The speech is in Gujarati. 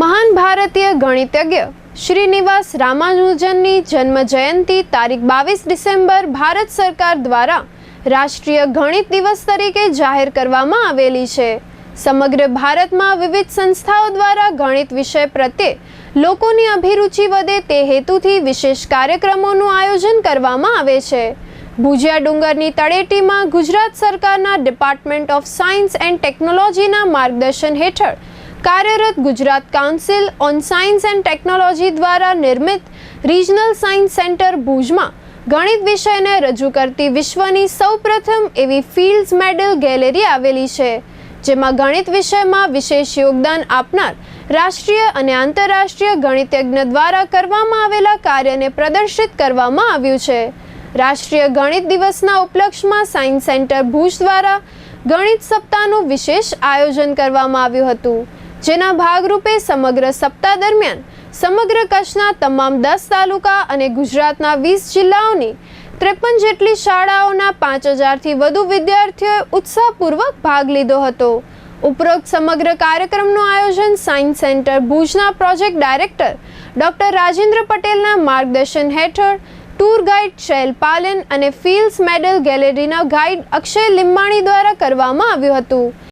મહાન ભારતીય ગણિતજ્ઞ શ્રીનિવાસ રામાનુજનની જન્મ જયંતિ તારીખ બાવીસ ડિસેમ્બર ભારત સરકાર દ્વારા રાષ્ટ્રીય ગણિત દિવસ તરીકે જાહેર કરવામાં આવેલી છે. સમગ્ર ભારતમાં વિવિધ સંસ્થાઓ દ્વારા ગણિત વિષય પ્રત્યે લોકોની અભિરુચિ વધે તે હેતુથી વિશેષ કાર્યક્રમોનું આયોજન કરવામાં આવે છે. ભુજિયા ડુંગરની તળેટીમાં ગુજરાત સરકારના ડિપાર્ટમેન્ટ ઓફ સાયન્સ એન્ડ ટેકનોલોજીના માર્ગદર્શન હેઠળ કાર્યરત Gujarat council on science and technology દ્વારા નિર્મિત રિજનલ સાયન્સ સેન્ટર ભુજમાં ગણિત વિષયને રજૂ કરતી વિશ્વની સૌપ્રથમ એવી ફિલ્ડ્સ મેડલ ગેલેરી આવેલી છે, જેમાં ગણિત વિષયમાં વિશેષ યોગદાન આપનાર રાષ્ટ્રીય અને આંતરરાષ્ટ્રીય ગણિતજ્ઞ દ્વારા કરવામાં આવેલા કાર્યને પ્રદર્શિત કરવામાં આવ્યું છે. રાષ્ટ્રીય ગણિત દિવસના ઉપલક્ષમાં સાયન્સ સેન્ટર ભુજ દ્વારા ગણિત સપ્તાહનું વિશેષ આયોજન કરવામાં આવ્યું હતું. જેના ભાગરૂપે સમગ્ર સપ્તાહ દરમિયાન સમગ્ર કચ્છના તમામ દસ તાલુકા અને ગુજરાતના વીસ જિલ્લાઓની ત્રેપન જેટલી શાળાઓના પાંચ હજારથી વધુ વિદ્યાર્થીઓએ ઉત્સાહપૂર્વક ભાગ લીધો હતો. ઉપરોક્ત સમગ્ર કાર્યક્રમનું આયોજન સાયન્સ સેન્ટર ભુજના પ્રોજેક્ટ ડાયરેક્ટર ડોક્ટર રાજેન્દ્ર પટેલના માર્ગદર્શન હેઠળ, ટૂર ગાઈડ શૈલ પાલન અને ફિલ્ડ્સ મેડલ ગેલેરીના ગાઈડ અક્ષય લિંબાણી દ્વારા કરવામાં આવ્યું હતું.